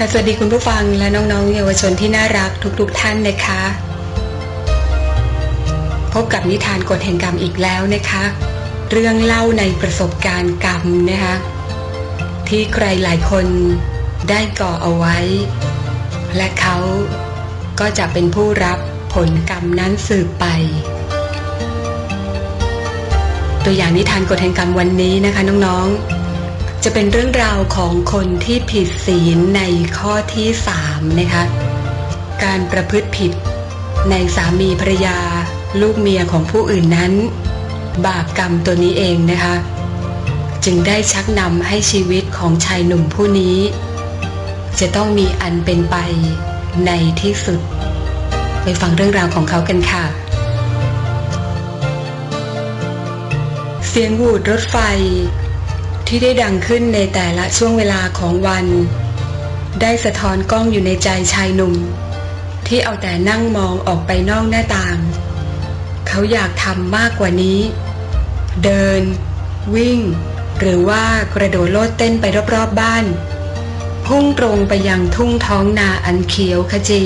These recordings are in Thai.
ค่ะสวัสดีคุณผู้ฟังและน้องๆ เยาวชนที่น่ารักทุกๆทท่านนะคะ พบกับนิทานกฎแห่งกรรมอีกแล้วนะคะ เรื่องเล่าในประสบการณ์กรรมนะคะที่ใครหลายคนได้ก่อเอาไว้ และเขาก็จะเป็นผู้รับผลกรรมนั้นสืบไป ตัวอย่างนิทานกฎแห่งกรรมวันนี้นะคะน้องๆ จะเป็นเรื่องราวของคนที่ผิดศีลในข้อที่สามนะคะการประพฤติผิดในสามีภรรยา ลูกเมียของผู้อื่นนั้น บาปกรรมตัวนี้เองนะคะ จึงได้ชักนำให้ชีวิตของชายหนุ่มผู้นี้ จะต้องมีอันเป็นไปในที่สุด ไปฟังเรื่องราวของเขากันค่ะ เสียงหวูดรถไฟ ที่ได้ดังขึ้นในแต่ละช่วงเวลาของวัน ได้สะท้อนกล้องอยู่ในใจชายหนุ่ม ที่เอาแต่นั่งมองออกไปนอกหน้าต่าง เขาอยากทำมากกว่านี้ เดิน วิ่ง หรือว่ากระโดดโลดเต้นไปรอบๆบ้าน พุ่งตรงไปยังทุ่งท้องนาอันเขียวขจี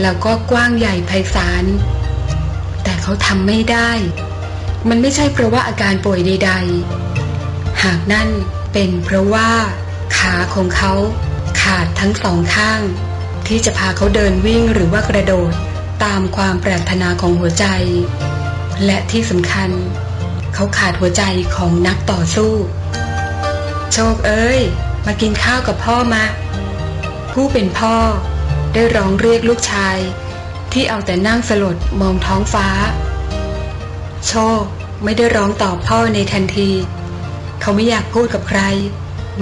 แล้วก็กว้างใหญ่ไพศาลแต่เขาทำไม่ได้ มันไม่ใช่เพราะว่าอาการป่วยใดๆ หากนั่นเป็นเพราะว่าขาของเขาขาดทั้งสองข้าง ที่จะพาเขาเดินวิ่งหรือว่ากระโดดตามความปรารถนาของหัวใจ และที่สำคัญ เขาขาดหัวใจของนักต่อสู้ โชคเอ้ย มากินข้าวกับพ่อมา ผู้เป็นพ่อได้ร้องเรียกลูกชาย ที่เอาแต่นั่งสลดมองท้องฟ้า โชคไม่ได้ร้องตอบพ่อในทันที เขาไม่อยากพูดกับใคร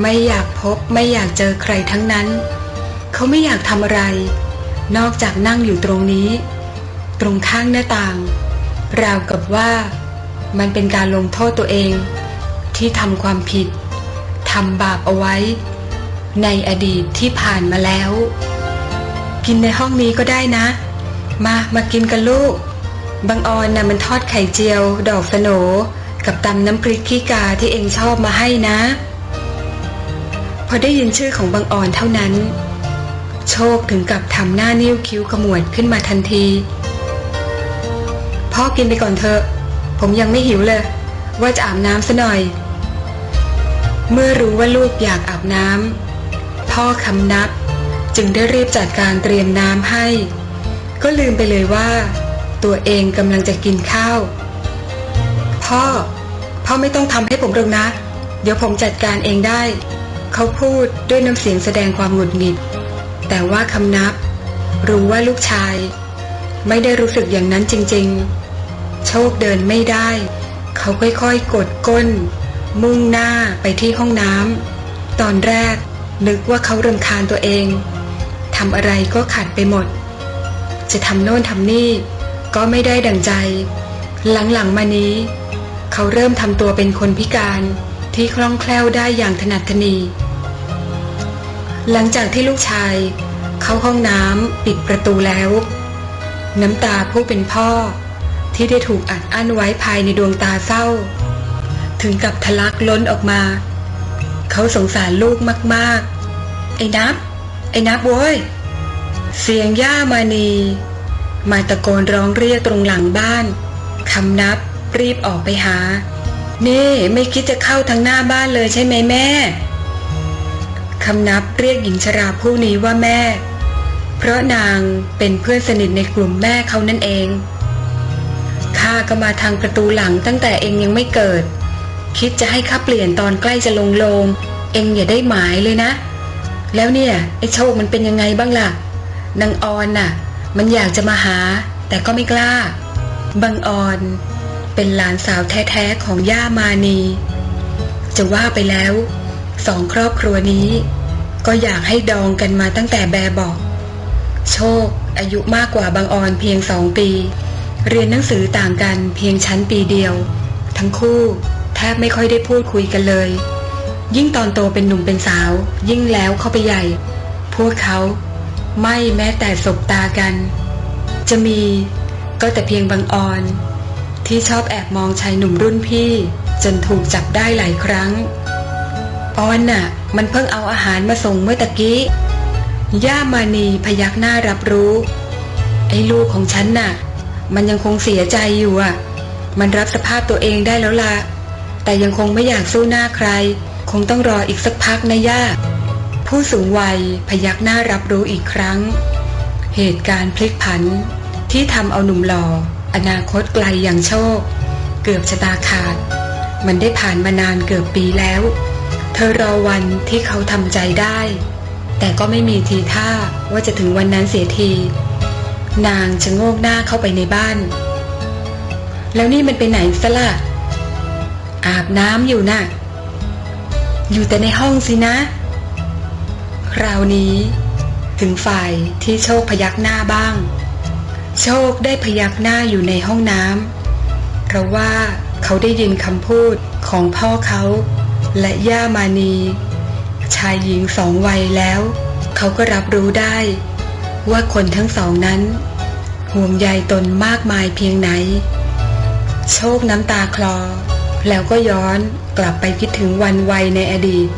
ไม่อยากพบไม่อยากเจอใครทั้งนั้น เขาไม่อยากทำอะไร นอกจากนั่งอยู่ตรงนี้ ตรงข้างหน้าต่าง ราวกับว่ามันเป็นการลงโทษตัวเอง ที่ทำความผิดทำบาปเอาไว้ ในอดีตที่ผ่านมาแล้ว กินในห้องนี้ก็ได้นะ มามากินกันลูกบางออนน่ะมันทอดไข่เจียว ดอกสโหน กับตำน้ำพริกขี้กาที่เองชอบมาให้นะ พอได้ยินชื่อของบางอ่อนเท่านั้น โชคถึงกับทำหน้านิ้วคิ้วขมวดขึ้นมาทันที พ่อกินไปก่อนเถอะ ผมยังไม่หิวเลย ว่าจะอาบน้ำซะหน่อย เมื่อรู้ว่าลูกอยากอาบน้ำพ่อคำนับจึงได้รีบจัดการเตรียมน้ำให้ ก็ลืมไปเลยว่า ตัวเองกำลังจะกินข้าว พ่อ พ่อไม่ต้องทำให้ผมหรอกนะ เดี๋ยวผมจัดการเองได้ เขาพูดด้วยน้ำเสียงแสดงความหงุดหงิด แต่ว่าคำนับ รู้ว่าลูกชาย ไม่ได้รู้สึกอย่างนั้นจริงๆ โชคเดินไม่ได้ เขาค่อยๆ กดก้น มุ่งหน้าไปที่ห้องน้ำตอนแรกนึกว่าเขารำคาญตัวเองทำอะไรก็ขัดไปหมด จะทำโน่นทำนี่ก็ไม่ได้ดังใจ หลังๆมานี้ เขาเริ่มทำตัวเป็นคนพิการที่คล่องแคล่วได้อย่างถนัดถนี หลังจากที่ลูกชาย เข้าห้องน้ำปิดประตูแล้ว น้ำตาผู้เป็นพ่อที่ได้ถูกอัดอั้นไว้ภายในดวงตาเศร้า ถึงกับทะลักล้นออกมา เขาสงสารลูกมากๆ ไอ้นับ ไอ้นับโว้ย เสียงย่ามานี มาตะโกนร้องเรียกตรงหลังบ้านคำนับ รีบออกไปหานี่ไม่คิดจะเข้าทางหน้าบ้านเลยใช่ไหมแม่คำนับเรียกหญิงชราผู้นี้ว่าแม่ เพราะนางเป็นเพื่อนสนิทในกลุ่มแม่เขานั่นเองข้าก็มาทางประตูหลังตั้งแต่เองยังไม่เกิด คิดจะให้ข้าเปลี่ยนตอนใกล้จะลงโลง เองอย่าได้หมายเลยนะ แล้วเนี่ยไอ้โชคมันเป็นยังไงบ้างล่ะนางออนน่ะ มันอยากจะมาหา แต่ก็ไม่กล้า บางออน เป็นหลานสาวแท้ๆของย่ามานี จะว่าไปแล้วสองครอบครัวนี้ ก็อยากให้ดองกันมาตั้งแต่แบบบอก โชคอายุมากกว่าบางออนเพียงสองปี เรียนหนังสือต่างกันเพียงชั้นปีเดียว ทั้งคู่แทบไม่ค่อยได้พูดคุยกันเลย ยิ่งตอนโตเป็นหนุ่มเป็นสาว ยิ่งแล้วเข้าไปใหญ่ พวกเขาไม่แม้แต่สบตากัน จะมีก็แต่เพียงบางออน ที่ชอบแอบมองชายหนุ่มรุ่นพี่ จนถูกจับได้หลายครั้งออนน่ะ มันเพิ่งเอาอาหารมาส่งเมื่อตะกี้ ย่ามานีพยักหน้ารับรู้ ไอ้ลูกของฉันน่ะ มันยังคงเสียใจอยู่อะ มันรับสภาพตัวเองได้แล้วละแต่ยังคงไม่อยากสู้หน้าใคร คงต้องรออีกสักพักนะย่า ผู้สูงวัยพยักหน้ารับรู้อีกครั้ง เหตุการณ์พลิกผันที่ทำเอาหนุ่มหล่อ อนาคตไกลอย่างโชค เกือบชะตาขาด มันได้ผ่านมานานเกือบปีแล้ว เธอรอวันที่เขาทำใจได้ แต่ก็ไม่มีทีท่าว่าจะถึงวันนั้นเสียที นางชะโงกหน้าเข้าไปในบ้าน แล้วนี่มันไปไหนซะล่ะ อาบน้ำอยู่น่ะ อยู่แต่ในห้องสินะ คราวนี้ ถึงฝ่ายที่โชคพยักหน้าบ้าง โชคได้พยักหน้าอยู่ในห้องน้ำเพราะว่าเขาได้ยินคำพูดของพ่อเขา และย่ามานี ชายหญิงสองวัยแล้ว เขาก็รับรู้ได้ ว่าคนทั้งสองนั้น ห่วงใยตนมากมายเพียงไหน โชคน้ำตาคลอ แล้วก็ย้อนกลับไปคิดถึงวันวัยในอดีต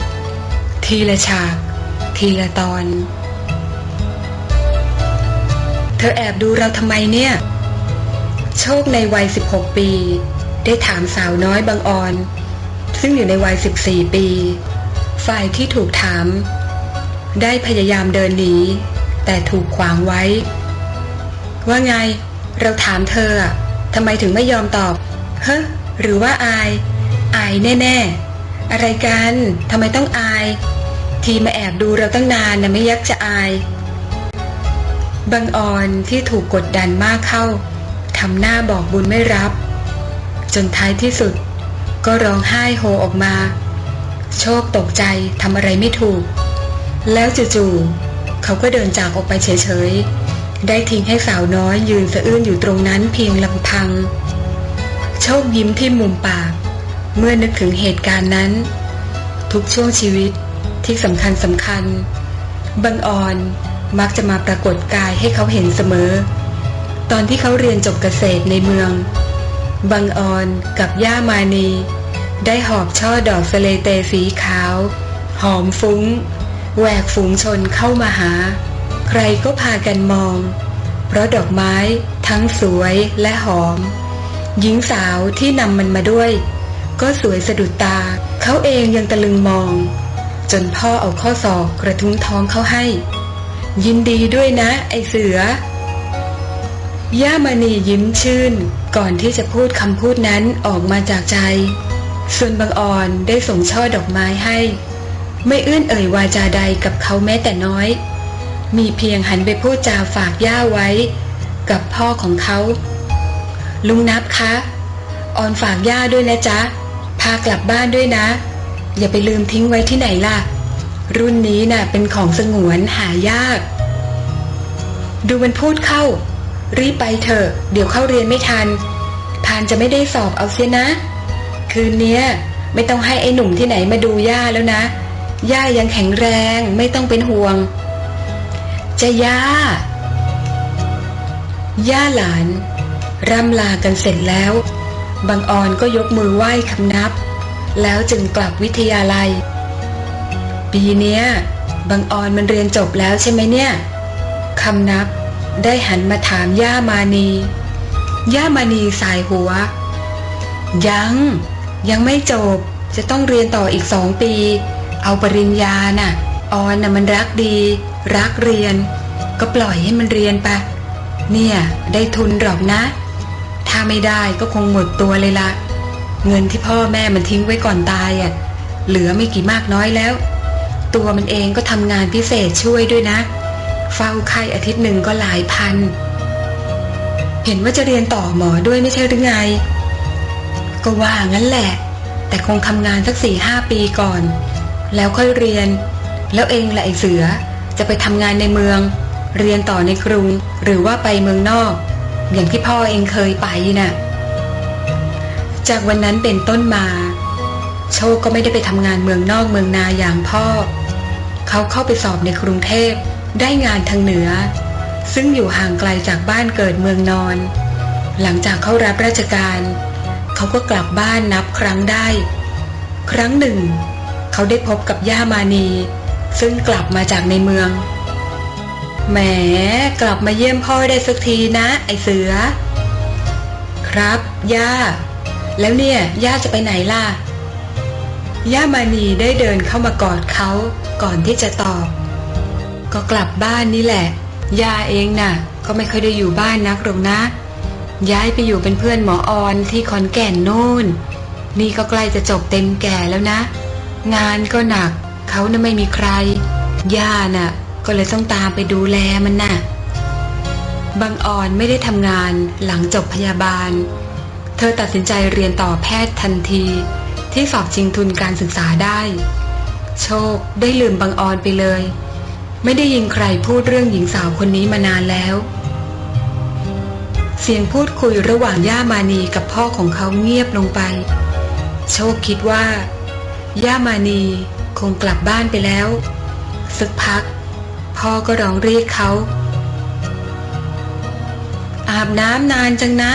ทีละฉาก ทีละตอน ธอแอบดูเราทำไมเนี่ย โชคในวัย 16 ปี ได้ถามสาวน้อยบางออน ซึ่งอยู่ในวัย 14 ปี ฝ่ายที่ถูกถาม ได้พยายามเดินหนี แต่ถูกขวางไว้ ว่าไง เราถามเธอทำไมถึงไม่ยอมตอบ เฮ้หรือว่าอาย อายแน่ ๆ อะไรกันทำไมต้องอาย ทีมาแอบดูเราตั้งนานนะไม่ยักจะอาย บังออนที่ถูกกดดันมากเข้าทำหน้าบอกบุญไม่รับ จนท้ายที่สุด ก็ร้องไห้โฮออกมา โชคตกใจทำอะไรไม่ถูก แล้วจู่ๆเขาก็เดินจากออกไปเฉยๆ ได้ทิ้งให้สาวน้อยยืนสะอื้นอยู่ตรงนั้นเพียงลำพัง โชคยิ้มที่มุมปาก เมื่อนึกถึงเหตุการณ์นั้น ทุกช่วงชีวิตที่สำคัญสำคัญบังออน มักจะมาปรากฏกายให้เขาเห็นเสมอ ตอนที่เขาเรียนจบเกษตรในเมือง บังออนกับย่ามานี ได้หอบช่อดอกสเลเตสีขาว หอมฟุ้ง แหวกฝูงชนเข้ามาหา ใครก็พากันมอง เพราะดอกไม้ทั้งสวยและหอม หญิงสาวที่นำมันมาด้วย ก็สวยสะดุดตา เขาเองยังตะลึงมอง จนพ่อเอาข้อศอกกระทุ้งท้องเขาให้ ยินดีด้วยนะ ไอเสือย่ามณียิ้มชื่น ก่อนที่จะพูดคำพูดนั้นออกมาจากใจ ส่วนบางอ่อนได้ส่งช่อดอกไม้ให้ ไม่เอื้อนเอ่ยวาจาใดกับเขาแม้แต่น้อย มีเพียงหันไปพูดจาฝากย่าไว้ กับพ่อของเขา ลุงนับคะออนฝากย่าด้วยนะจ๊ะ พากลับบ้านด้วยนะ อย่าไปลืมทิ้งไว้ที่ไหนล่ะ รุ่นนี้น่ะเป็นของสงวนหายาก ดูมันพูดเข้า รีบไปเถอะ เดี๋ยวเข้าเรียนไม่ทัน พานจะไม่ได้สอบเอาเสียนะ คืนเนี้ยไม่ต้องให้ไอ้หนุ่มที่ไหนมาดูย่าแล้วนะ ย่ายังแข็งแรงไม่ต้องเป็นห่วง จะย่า ย่าหลาน ร่ำลากันเสร็จแล้ว บางออนก็ยกมือไหว้คำนับ แล้วจึงกลับวิทยาลัย ปีเนี้ยบางออนมันเรียนจบแล้วใช่ไหมเนี่ยคำนับได้หันมาถามย่ามานี ย่ามานีสายหัว ยัง ยังไม่จบจะต้องเรียนต่ออีกสองปี เอาปริญญาน่ะ ออนน่ะมันรักดี รักเรียน ก็ปล่อยให้มันเรียนไปเนี่ยได้ทุนหรอกนะ ถ้าไม่ได้ก็คงหมดตัวเลยละ เงินที่พ่อแม่มันทิ้งไว้ก่อนตายอะ่ะเหลือไม่กี่มากน้อยแล้ว ตัวมันเองก็ทำงานพิเศษช่วยด้วยนะ เฝ้าไข้อาทิตย์หนึ่งก็หลายพัน เห็นว่าจะเรียนต่อหมอด้วยไม่ใช่หรือไง ก็ว่างั้นแหละ แต่คงทำงานสักสี่ห้าปีก่อน แล้วค่อยเรียน แล้วเองแหละไอเสือจะไปทำงานในเมือง เรียนต่อในกรุง หรือว่าไปเมืองนอก อย่างที่พ่อเองเคยไปน่ะ จากวันนั้นเป็นต้นมา โชคก็ไม่ได้ไปทำงานเมืองนอกเมืองนาอย่างพ่อ เขาเข้าไปสอบในกรุงเทพได้งานทางเหนือ ซึ่งอยู่ห่างไกลจากบ้านเกิดเมืองนอน หลังจากเข้ารับราชการ เขาก็กลับบ้านนับครั้งได้ ครั้งหนึ่ง เขาได้พบกับย่ามานี ซึ่งกลับมาจากในเมือง แหมกลับมาเยี่ยมพ่อได้สักทีนะ ไอเสือ ครับ ย่า แล้วเนี่ย ย่าจะไปไหนล่ะย่ามานีได้เดินเข้ามากอดเขา ก่อนที่จะตอบ ก็กลับบ้านนี่แหละย่าเองน่ะ ก็ไม่ค่อยได้อยู่บ้านนักหรอกนะ ย้ายไปอยู่เป็นเพื่อนหมอออนที่ขอนแก่นนู่น นี่ก็ใกล้จะจบเต็มแก่แล้วนะ งานก็หนัก เขาน่ะไม่มีใคร ย่าน่ะ ก็เลยต้องตามไปดูแลมันน่ะบางออนไม่ได้ทำงานหลังจบพยาบาล เธอตัดสินใจเรียนต่อแพทย์ทันที ที่สอบชิงทุนการศึกษาได้ โชคได้ลืมบางออนไปเลย ไม่ได้ยินใครพูดเรื่องหญิงสาวคนนี้มานานแล้ว เสียงพูดคุยระหว่างย่ามานีกับพ่อของเขาเงียบลงไป โชคคิดว่า ย่ามานีคงกลับบ้านไปแล้ว สักพัก พ่อก็ร้องเรียกเขา อาบน้ำนานจังนะ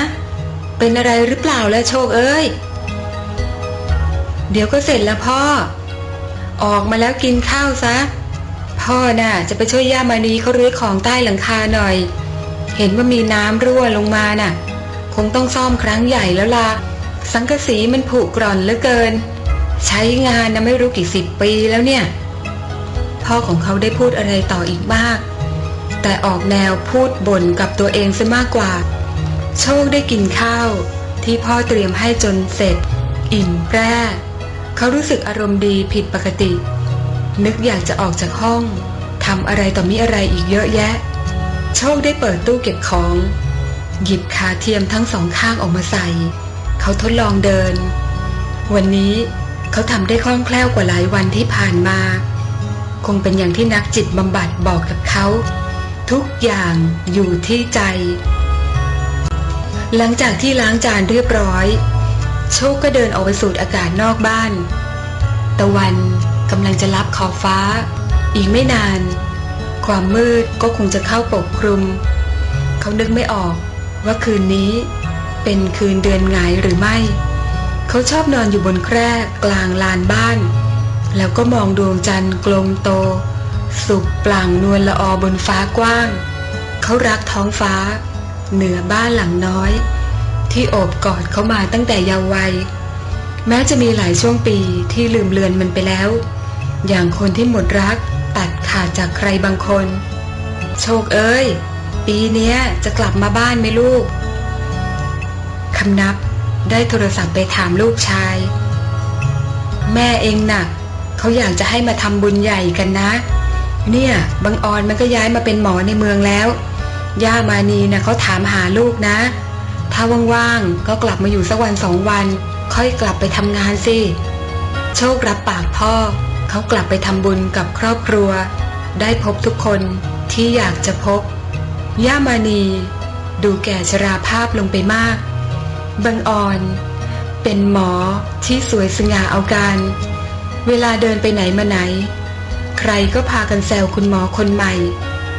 เป็นอะไรหรือเปล่าแล้วโชคเอ้ย เดี๋ยวก็เสร็จแล้วพ่อ ออกมาแล้วกินข้าวซะ พ่อน่ะ จะไปช่วยย่ามานีเขารื้อของใต้หลังคาหน่อย เห็นว่ามีน้ำรั่วลงมาน่ะ คงต้องซ่อมครั้งใหญ่แล้วล่ะ สังกะสีมันผุกร่อนเหลือเกิน ใช้งานนะไม่รู้กี่สิบปีแล้วเนี่ย พ่อของเขาได้พูดอะไรต่ออีกมาก แต่ออกแนวพูดบ่นกับตัวเองซะมากกว่า โชคได้กินข้าว ที่พ่อเตรียมให้จนเสร็จ อิ่มแปร่ เขารู้สึกอารมณ์ดีผิดปกติ นึกอยากจะออกจากห้องทำอะไรต่อมีอะไรอีกเยอะแยะ โชคได้เปิดตู้เก็บของ หยิบขาเทียมทั้งสองข้างออกมาใส่ เขาทดลองเดิน วันนี้เขาทำได้คล่องแคล่วกว่าหลายวันที่ผ่านมา คงเป็นอย่างที่นักจิตบำบัดบอกกับเขา ทุกอย่างอยู่ที่ใจ หลังจากที่ล้างจานเรียบร้อย โชคก็เดินออกไปสูดอากาศนอกบ้าน ตะวันกำลังจะลับขอบฟ้า อีกไม่นาน ความมืดก็คงจะเข้าปกคลุม เขานึกไม่ออกว่าคืนนี้เป็นคืนเดือนหงายหรือไม่ เขาชอบนอนอยู่บนแคร่กลางลานบ้าน แล้วก็มองดวงจันทร์กลมโต สุกปล่างนวลละออบนฟ้ากว้าง เขารักท้องฟ้า เหนือบ้านหลังน้อย ที่โอบกอดเขามาตั้งแต่เยาว์วัย แม้จะมีหลายช่วงปีที่ลืมเลือนมันไปแล้ว อย่างคนที่หมดรักตัดขาดจากใครบางคน โชคเอ้ย ปีเนี้ยจะกลับมาบ้านไหมลูกคำนับได้โทรศัพท์ไปถามลูกชาย แม่เองน่ะเขาอยากจะให้มาทำบุญใหญ่กันนะ เนี่ยบางออนมันก็ย้ายมาเป็นหมอในเมืองแล้ว ย่ามานีนะเขาถามหาลูกนะ ถ้าว่างๆก็กลับมาอยู่สักวันสองวัน ค่อยกลับไปทำงานสิ โชครับปากพ่อ เขากลับไปทำบุญกับครอบครัว ได้พบทุกคนที่อยากจะพบ ย่ามานี ดูแก่ชราภาพลงไปมาก บังออน เป็นหมอที่สวยสง่าเอาการ เวลาเดินไปไหนมาไหน ใครก็พากันแซวคุณหมอคนใหม่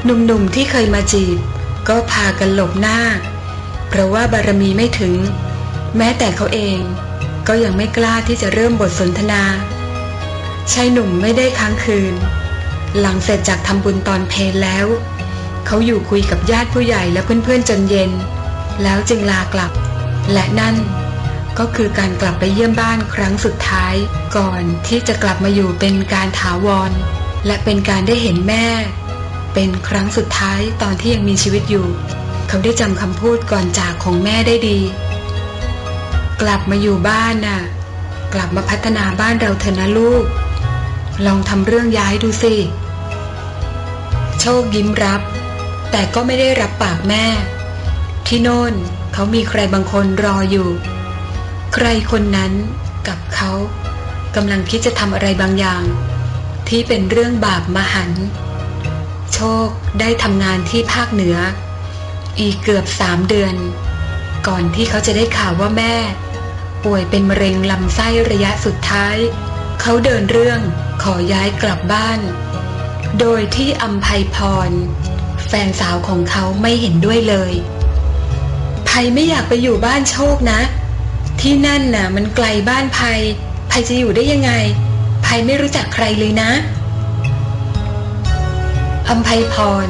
หนุ่มๆที่เคยมาจีบ ก็พากันหลบหน้า เพราะว่าบารมีไม่ถึง แม้แต่เขาเอง ก็ยังไม่กล้าที่จะเริ่มบทสนทนาชายหนุ่มไม่ได้ค้างคืน หลังเสร็จจากทำบุญตอนเพลแล้ว เขาอยู่คุยกับญาติผู้ใหญ่และเพื่อนๆจนเย็น แล้วจึงลากลับ และนั่นก็คือการกลับไปเยี่ยมบ้านครั้งสุดท้ายก่อนที่จะกลับมาอยู่เป็นการถาวร และเป็นการได้เห็นแม่ เป็นครั้งสุดท้ายตอนที่ยังมีชีวิตอยู่ เขาได้จำคำพูดก่อนจากของแม่ได้ดี กลับมาอยู่บ้านน่ะ กลับมาพัฒนาบ้านเราเถอะนะลูก ลองทำเรื่องย้ายดูสิ โชคยิ้มรับ แต่ก็ไม่ได้รับปากแม่ ที่โน่นเขามีใครบางคนรออยู่ ใครคนนั้นกับเขากำลังคิดจะทำอะไรบางอย่าง ที่เป็นเรื่องบาปมหันต์โชคได้ทำงานที่ภาคเหนือ อีกเกือบสามเดือน ก่อนที่เขาจะได้ข่าวว่าแม่ ป่วยเป็นมะเร็งลำไส้ระยะสุดท้าย เขาเดินเรื่องขอย้ายกลับบ้าน โดยที่อัมภัยพร แฟนสาวของเขาไม่เห็นด้วยเลยภัยไม่อยากไปอยู่บ้านโชคนะ ที่นั่นน่ะ มันไกลบ้านภัยภัยจะอยู่ได้ยังไงภัยไม่รู้จักใครเลยนะอัมภัยพร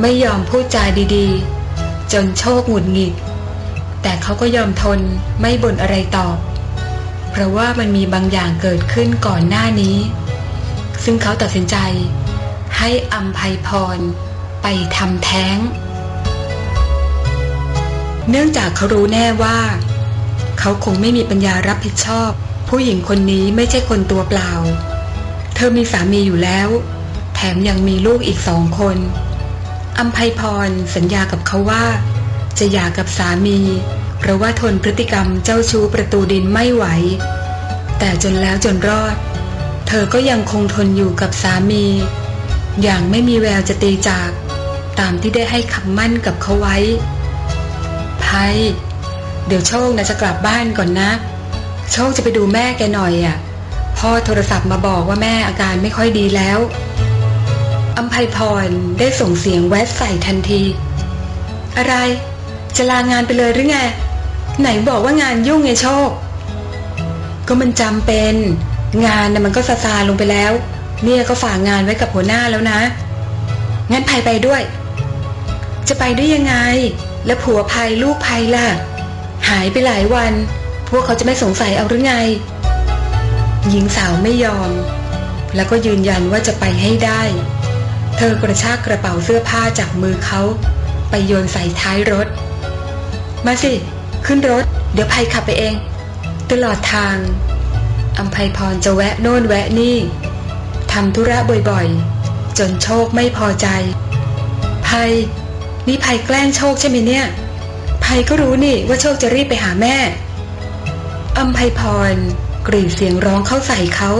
ไม่ยอมพูดจาดีๆ จนโชคหงุดหงิด แต่เขาก็ยอมทนไม่บ่นอะไรตอบ เพราะว่ามันมีบางอย่างเกิดขึ้นก่อนหน้านี้ ซึ่งเขาตัดสินใจ ให้อัมภัยพร ไปทำแท้ง เนื่องจากเขารู้แน่ว่า เขาคงไม่มีปัญญารับผิดชอบ ผู้หญิงคนนี้ไม่ใช่คนตัวเปล่า เธอมีสามีอยู่แล้ว แถมยังมีลูกอีกสองคน อัมภัยพรสัญญากับเขาว่า จะหย่ากับสามี เพราะว่าทนพฤติกรรมเจ้าชู้ประตูดินไม่ไหว แต่จนแล้วจนรอด เธอก็ยังคงทนอยู่กับสามี อย่างไม่มีแววจะตีจาก ตามที่ได้ให้คำมั่นกับเขาไว้ภัยเดี๋ยวโชคนะจะกลับบ้านก่อนนะ โชคจะไปดูแม่แกหน่อยอะพ่อโทรศัพท์มาบอกว่าแม่อาการไม่ค่อยดีแล้ว อัมภัยพรได้ส่งเสียงแวดใส่ทันที อะไรจะลางานไปเลยหรือไง ไหนบอกว่างานยุ่งไงโชค ก็มันจำเป็น งานน่ะมันก็ซาซาลงไปแล้ว เนี่ยก็ฝากงานไว้กับหัวหน้าแล้วนะ งั้นภัยไปด้วย จะไปได้ยังไง แล้วผัวภัยลูกภัยล่ะ หายไปหลายวัน พวกเขาจะไม่สงสัยเอาหรือไง หญิงสาวไม่ยอม แล้วก็ยืนยันว่าจะไปให้ได้ เธอกระชากกระเป๋าเสื้อผ้าจากมือเขา ไปโยนใส่ท้ายรถ มาสิ ขึ้นรถ เดี๋ยวภัยขับไปเอง ตลอดทางอัมภัยพรจะแวะโน่นแวะนี่ทำธุระบ่อยๆ จนโชคไม่พอใจ ภัย นี่ภัยแกล้งโชคใช่ไหมเนี่ย ภัยก็รู้นี่ว่าโชคจะรีบไปหาแม่อัมภัยพรกรีดเสียงร้องเข้าใส่เขา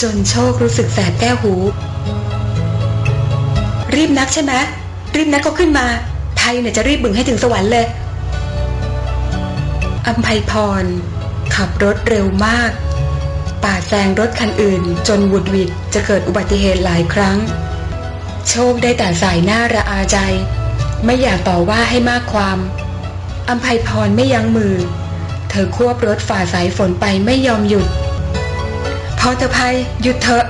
จนโชครู้สึกแสบแก้วหู รีบนักใช่ไหมรีบนักก็ขึ้นมาภัยเนี่ยจะรีบบึงให้ถึงสวรรค์เลยอัมภัยพร ขับรถเร็วมาก ปาดแซงรถคันอื่น จนวุดวิดจะเกิดอุบัติเหตุหลายครั้ง โชคได้แต่สายหน้าระอาใจ ไม่อยากต่อว่าให้มากความอัมภัยพรไม่ยั้งมือ เธอควบรถฝ่าสายฝนไปไม่ยอมหยุด พอเธอภัยหยุดเถอะ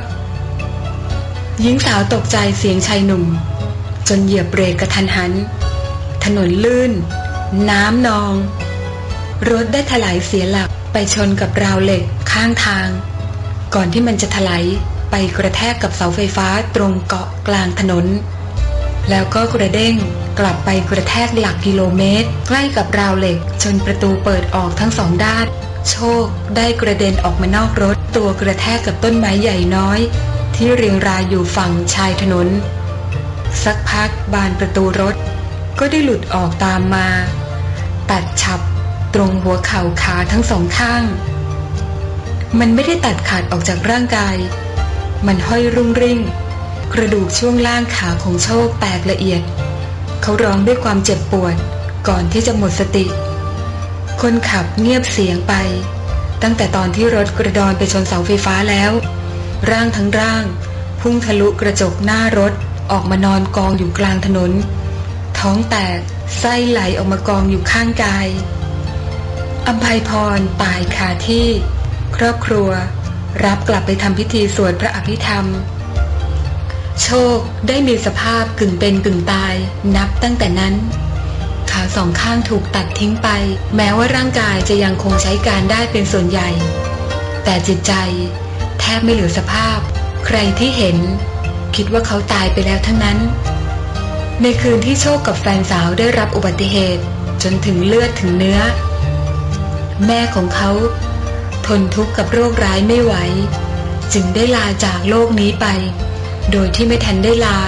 หญิงสาวตกใจเสียงชายหนุ่ม จนเหยียบเบรกกระทันหัน ถนนลื่น น้ำนอง รถได้ถลายเสียหลักไปชนกับราวเหล็กข้างทาง ก่อนที่มันจะถลายไปกระแทกกับเสาไฟฟ้าตรงเกาะกลางถนน แล้วก็กระเด้งกลับไปกระแทกหลักกิโลเมตร ใกล้กับราวเหล็กจนประตูเปิดออกทั้งสองด้าน โชคได้กระเด็นออกมานอกรถ ตัวกระแทกกับต้นไม้ใหญ่น้อย ที่เรียงรายอยู่ฝั่งชายถนน สักพักบานประตูรถก็ได้หลุดออกตามมา ตัดฉับตรงหัวเข่าขาทั้งสองข้าง มันไม่ได้ตัดขาดออกจากร่างกาย มันห้อยรุ่งริ่ง กระดูกช่วงล่างขาของโชคแตกละเอียด เขาร้องด้วยความเจ็บปวดก่อนที่จะหมดสติ คนขับเงียบเสียงไป ตั้งแต่ตอนที่รถกระดอนไปชนเสาไฟฟ้าแล้ว ร่างทั้งร่าง พุ่งทะลุกระจกหน้ารถออกมานอนกองอยู่กลางถนน ท้องแตกไส้ไหลออกมากองอยู่ข้างกายอัมภัยพรตายคาที่ ครอบครัว รับกลับไปทำพิธีสวดพระอภิธรรม โชคได้มีสภาพกึ่งเป็นกึ่งตายนับตั้งแต่นั้น ขาสองข้างถูกตัดทิ้งไป แม้ว่าร่างกายจะยังคงใช้การได้เป็นส่วนใหญ่ แต่จิตใจ แทบไม่เหลือสภาพ ใครที่เห็น คิดว่าเขาตายไปแล้วทั้งนั้น ในคืนที่โชคกับแฟนสาวได้รับอุบัติเหตุจนถึงเลือดถึงเนื้อ แม่ของเขา ทนทุกข์กับโรคร้ายไม่ไหว จึงได้ลาจากโลกนี้ไป โดยที่ไม่ทันได้ลา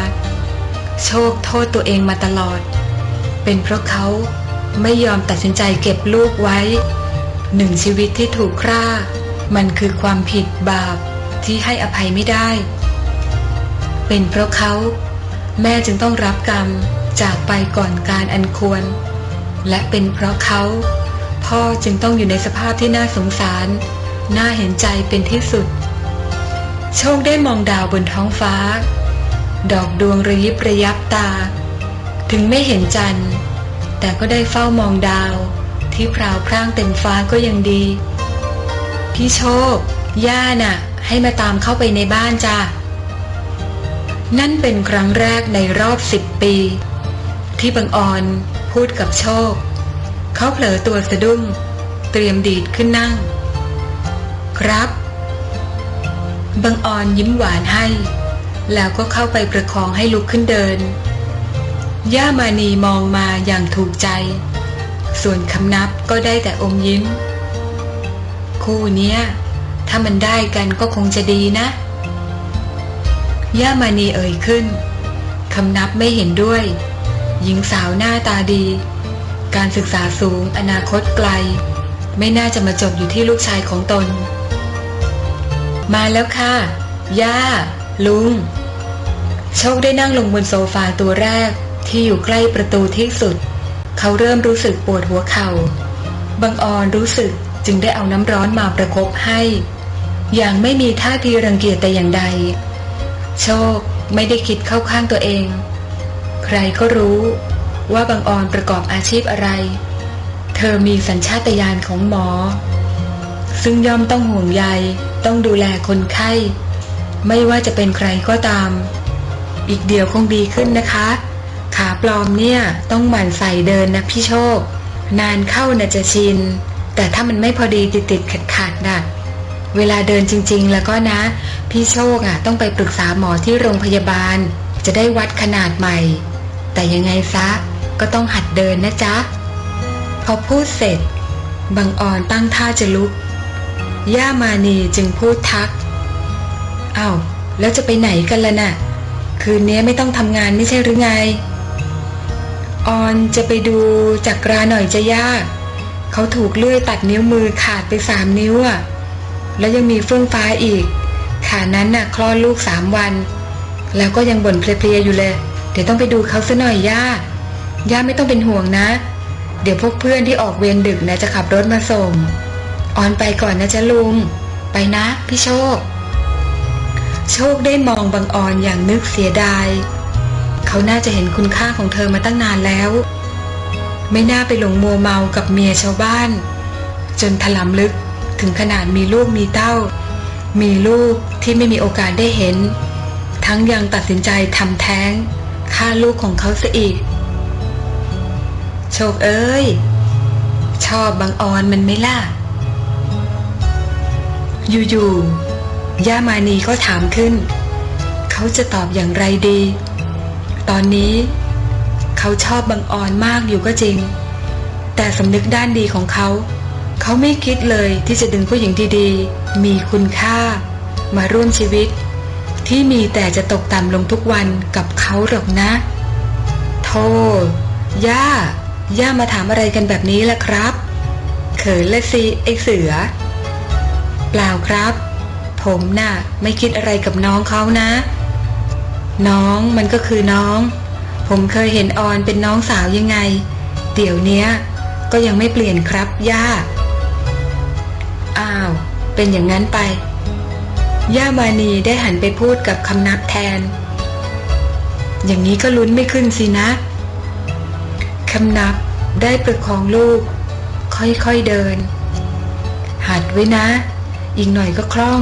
โชคโทษตัวเองมาตลอด เป็นเพราะเขาไม่ยอมตัดสินใจเก็บลูกไว้ หนึ่งชีวิตที่ถูกฆ่า มันคือความผิดบาปที่ให้อภัยไม่ได้ เป็นเพราะเขาแม่จึงต้องรับกรรมจากไปก่อนการอันควร และเป็นเพราะเขา พ่อจึงต้องอยู่ในสภาพที่น่าสงสาร น่าเห็นใจเป็นที่สุด โชคได้มองดาวบนท้องฟ้า ดอกดวงระยิบระยับตา ถึงไม่เห็นจันทร์ แต่ก็ได้เฝ้ามองดาว ที่พราวพร่างเต็มฟ้าก็ยังดี พี่โชค ย่าน่ะ ให้มาตามเข้าไปในบ้านจ้านั่นเป็นครั้งแรกในรอบสิบปี ที่บังออนพูดกับโชค เขาเผลอตัวสะดุ้ง เตรียมดีดขึ้นนั่ง ครับ บังออนยิ้มหวานให้ แล้วก็เข้าไปประคองให้ลุกขึ้นเดิน ย่ามานีมองมาอย่างถูกใจ ส่วนคำนับก็ได้แต่อมยิ้ม คู่เนี้ย ถ้ามันได้กันก็คงจะดีนะ ย่ามานีเอ่ยขึ้น คำนับไม่เห็นด้วย หญิงสาวหน้าตาดี การศึกษาสูงอนาคตไกล ไม่น่าจะมาจบอยู่ที่ลูกชายของตน มาแล้วค่ะ ย่า ลุง โชคได้นั่งลงบนโซฟาตัวแรกที่อยู่ใกล้ประตูที่สุด เขาเริ่มรู้สึกปวดหัวเขา่าบังออนรู้สึก จึงได้เอาน้ำร้อนมาประคบให้ อย่างไม่มีท่าทีรังเกียจแต่อย่างใด โชคไม่ได้คิดเข้าข้างตัวเอง ใครก็รู้ว่าบางออนประกอบอาชีพอะไร เธอมีสัญชาตญาณของหมอ ซึ่งย่อมต้องห่วงใยต้องดูแลคนไข้ ไม่ว่าจะเป็นใครก็ตาม อีกเดียวคงดีขึ้นนะคะ ขาปลอมเนี่ยต้องหมั่นใส่เดินนะพี่โชคนานเข้าน่ะจะชิน แต่ถ้ามันไม่พอดีติดติดขัดขัดน่ะเวลาเดินจริง ๆ แล้วก็นะ พี่โชคอะต้องไปปรึกษาหมอที่โรงพยาบาล จะได้วัดขนาดใหม่ แต่ยังไงซะก็ต้องหัดเดินนะจ๊ะ พอพูดเสร็จบางออนตั้งท่าจะลุก ย่ามานีจึงพูดทักอ้าวแล้วจะไปไหนกันล่ะน่ะ คืนนี้ไม่ต้องทำงานไม่ใช่หรือไง ออนจะไปดูจักราหน่อยจะยาก เขาถูกเลื่อยตัดนิ้วมือขาดไปสามนิ้วอะ แล้วยังมีเฟื่องฟ้าอีก ขานั้นน่ะคลอดลูกสามวัน แล้วก็ยังบ่นเพลียๆอยู่เลย เดี๋ยวต้องไปดูเขาซะหน่อยย่า ย่าไม่ต้องเป็นห่วงนะ เดี๋ยวพวกเพื่อนที่ออกเวรดึกนะจะขับรถมาส่ง ออนไปก่อนนะจ๊ะลุง ไปนะพี่โชค โชคได้มองบางออนอย่างนึกเสียดาย เขาน่าจะเห็นคุณค่าของเธอมาตั้งนานแล้ว ไม่น่าไปหลงมัวเมากับเมียชาวบ้าน จนถลำลึกถึงขนาดมีลูกมีเต้า มีลูกที่ไม่มีโอกาสได้เห็น ทั้งยังตัดสินใจทำแท้งฆ่าลูกของเขาซะอีก โชคเอ้ย ชอบบางออนมันไม่ล่ะ อยู่ๆย่ามานีก็ถามขึ้น เขาจะตอบอย่างไรดี ตอนนี้ เขาชอบบางออนมากอยู่ก็จริง แต่สำนึกด้านดีของเขา เขาไม่คิดเลยที่จะดึงผู้หญิงดีๆ มีคุณค่า มาร่วมชีวิต ที่มีแต่จะตกต่ำลงทุกวันกับเขาหรอกนะโธ่ย่า ย่ามาถามอะไรกันแบบนี้ล่ะครับ เขินละสิไอเสือ เปล่าครับ ผมน่ะไม่คิดอะไรกับน้องเขานะ น้องมันก็คือน้อง ผมเคยเห็นออนเป็นน้องสาวยังไง เดี๋ยวเนี้ย ก็ยังไม่เปลี่ยนครับ ย่า อ้าว เป็นอย่างนั้นไป ย่ามานีได้หันไปพูดกับคำนับแทน อย่างนี้ก็ลุ้นไม่ขึ้นสินะ คำนับได้ประคองลูก ค่อยๆเดิน หัดไว้นะ อีกหน่อยก็คล่อง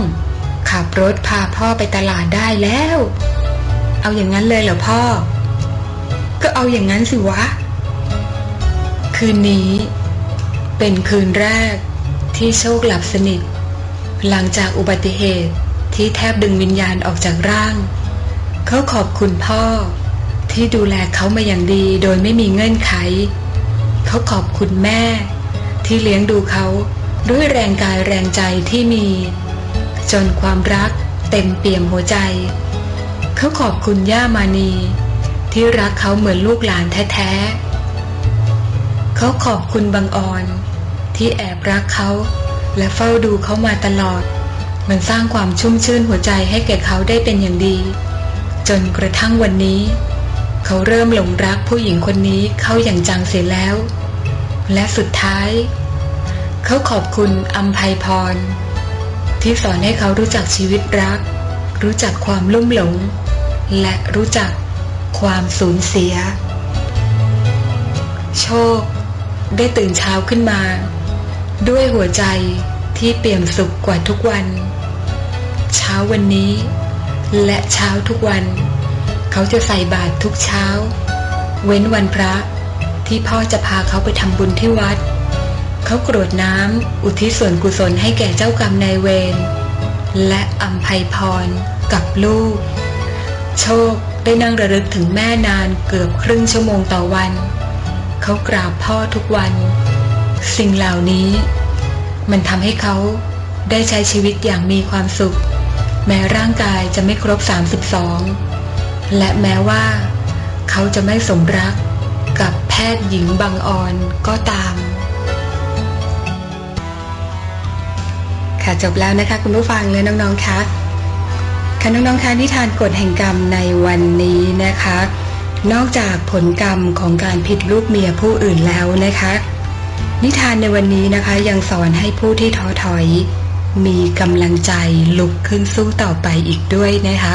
ขับรถพาพ่อไปตลาดได้แล้ว เอาอย่างนั้นเลยเหรอพ่อ ก็เอาอย่างนั้นสิวะ คืนนี้เป็นคืนแรกที่โชคหลับสนิท หลังจากอุบัติเหตุที่แทบดึงวิญญาณออกจากร่าง เขาขอบคุณพ่อที่ดูแลเขามาอย่างดีโดยไม่มีเงื่อนไข เขาขอบคุณแม่ ที่เลี้ยงดูเขาด้วยแรงกายแรงใจที่มี จนความรักเต็มเปี่ยมหัวใจ เขาขอบคุณย่ามานี ที่รักเขาเหมือนลูกหลานแท้ๆ เขาขอบคุณบางออนที่แอบรักเขาและเฝ้าดูเขามาตลอด มันสร้างความชุ่มชื่นหัวใจให้แก่เขาได้เป็นอย่างดี จนกระทั่งวันนี้ เขาเริ่มหลงรักผู้หญิงคนนี้เข้าอย่างจังเสียแล้ว และสุดท้าย เขาขอบคุณอัมภัยพร ที่สอนให้เขารู้จักชีวิตรัก รู้จักความลุ่มหลง และรู้จัก ความสูญเสีย โชค ได้ตื่นเช้าขึ้นมา ด้วยหัวใจที่เปี่ยมสุขกว่าทุกวัน เช้าวันนี้ และเช้าทุกวัน เขาจะใส่บาตรทุกเช้า เว้นวันพระที่พ่อจะพาเขาไปทำบุญที่วัด เขากรวดน้ำอุทิศส่วนกุศลให้แก่เจ้ากรรมนายเวรและอัมภัยพรกับลูก โชค ได้นั่งระลึกถึงแม่นานเกือบครึ่งชั่วโมงต่อวัน เขากราบพ่อทุกวัน สิ่งเหล่านี้ มันทำให้เขาได้ใช้ชีวิตอย่างมีความสุข แม้ร่างกายจะไม่ครบ 32 และแม้ว่า เขาจะไม่สมรักกับแพทย์หญิงบางออนก็ตาม ค่ะจบแล้วนะคะคุณผู้ฟังและน้องๆคะ ค่ะน้องๆคะนิทานกฎแห่งกรรมในวันนี้นะคะ นอกจากผลกรรมของการผิดลูกเมียผู้อื่นแล้วนะคะ นิทานในวันนี้นะคะยังสอนให้ผู้ที่ท้อถอย มีกำลังใจลุกขึ้นสู้ต่อไปอีกด้วยนะคะ